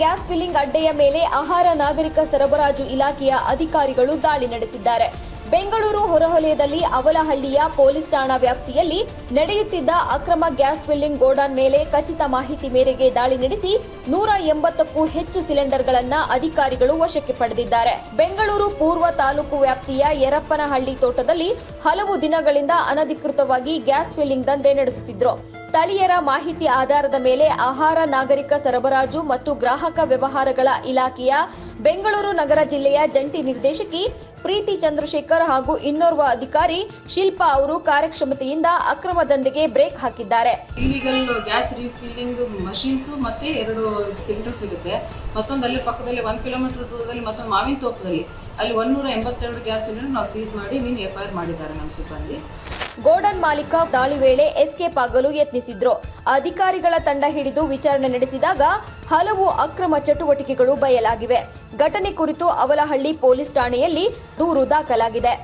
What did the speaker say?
Gas filling ಅಡ್ಡೆಯ ಮೇಲೆ ಆಹಾರ ನಾಗರಿಕ ಸರಬರಾಜು ಇಲಾಖೆಯ ಅಧಿಕಾರಿಗಳು ದಾಳಿ ನಡೆಸಿದ್ದಾರೆ. ಬೆಂಗಳೂರು ಹೊರವಲಯದಲ್ಲಿ ಅವಲಹಳ್ಳಿಯ ಪೊಲೀಸ್ ಠಾಣಾ ವ್ಯಾಪ್ತಿಯಲ್ಲಿ ನಡೆಯುತ್ತಿದ್ದ ಅಕ್ರಮ ಗ್ಯಾಸ್ ಫಿಲ್ಲಿಂಗ್ ಗೋಡಾನ್ ಮೇಲೆ ಖಚಿತ ಮಾಹಿತಿ ಮೇರೆಗೆ ದಾಳಿ ನಡೆಸಿ ನೂರ ಎಂಬತ್ತಕ್ಕೂ ಹೆಚ್ಚು ಸಿಲಿಂಡರ್ಗಳನ್ನ ಅಧಿಕಾರಿಗಳು ವಶಕ್ಕೆ ಪಡೆದಿದ್ದಾರೆ. ಬೆಂಗಳೂರು ಪೂರ್ವ ತಾಲೂಕು ವ್ಯಾಪ್ತಿಯ ಯರಪ್ಪನಹಳ್ಳಿ ತೋಟದಲ್ಲಿ ಹಲವು ದಿನಗಳಿಂದ ಅನಧಿಕೃತವಾಗಿ ಗ್ಯಾಸ್ ಫಿಲ್ಲಿಂಗ್ ದಂಧೆ ನಡೆಸುತ್ತಿದ್ರು. ಸ್ಥಳೀಯರ ಮಾಹಿತಿ ಆಧಾರದ ಮೇಲೆ ಆಹಾರ, ನಾಗರಿಕ ಸರಬರಾಜು ಮತ್ತು ಗ್ರಾಹಕ ವ್ಯವಹಾರಗಳ ಇಲಾಖೆಯ ಬೆಂಗಳೂರು ನಗರ ಜಿಲ್ಲೆಯ ಜಂಟಿ ನಿರ್ದೇಶಕಿ ಪ್ರೀತಿ ಚಂದ್ರಶೇಖರ್ ಹಾಗೂ ಇನ್ನೋರ್ವ ಅಧಿಕಾರಿ ಶಿಲ್ಪಾ ಅವರು ಕಾರ್ಯಕ್ಷಮತೆಯಿಂದ ಅಕ್ರಮ ದಂಧೆಗೆ ಬ್ರೇಕ್ ಹಾಕಿದ್ದಾರೆ. ಇಲ್ಲಿಗಲ್ ಗ್ಯಾಸ್ ರೀಫಿಲ್ಲಿಂಗ್ ಮಷೀನ್ಸ್ ಮತ್ತೆ ಎರಡು ಸಿಲಿಂಡರ್ ಸಿಗುತ್ತೆ. ಮತ್ತೊಂದು ಅಲ್ಲಿ ಪಕ್ಕದಲ್ಲಿ ಒಂದ್ ಕಿಲೋಮೀಟರ್ ದೂರದಲ್ಲಿ ಮತ್ತೊಂದು ಮಾವಿನ ತೋಪದಲ್ಲಿ. ಅಲ್ಲಿ ಒಂದೂರ ಎಂಬತ್ತೆರಡು ಗ್ಯಾಸ್ ಸಿಲಿಂಡರ್ ನಾವು ಸೀಸ್ ಮಾಡಿ ಮೀನು ಎಫ್ಐಆರ್ ಮಾಡಿದ್ದಾರೆ ನಮ್ಮ ಸಿಬ್ಬಂದಿ. ಗೋಡನ್ ಮಾಲೀಕ ದಾಳಿ ವೇಳೆ ಎಸ್ಕೇಪ್ ಆಗಲು ಯತ್ನಿಸಿದ್ರು. ಅಧಿಕಾರಿಗಳ ತಂಡ ಹಿಡಿದು ವಿಚಾರಣೆ ನಡೆಸಿದಾಗ ಹಲವು ಅಕ್ರಮ ಚಟುವಟಿಕೆಗಳು ಬಯಲಾಗಿವೆ. ಘಟನೆ ಕುರಿತು ಅವಲಹಳ್ಳಿ ಪೊಲೀಸ್ ಠಾಣೆಯಲ್ಲಿ ದೂರು ದಾಖಲಾಗಿದೆ.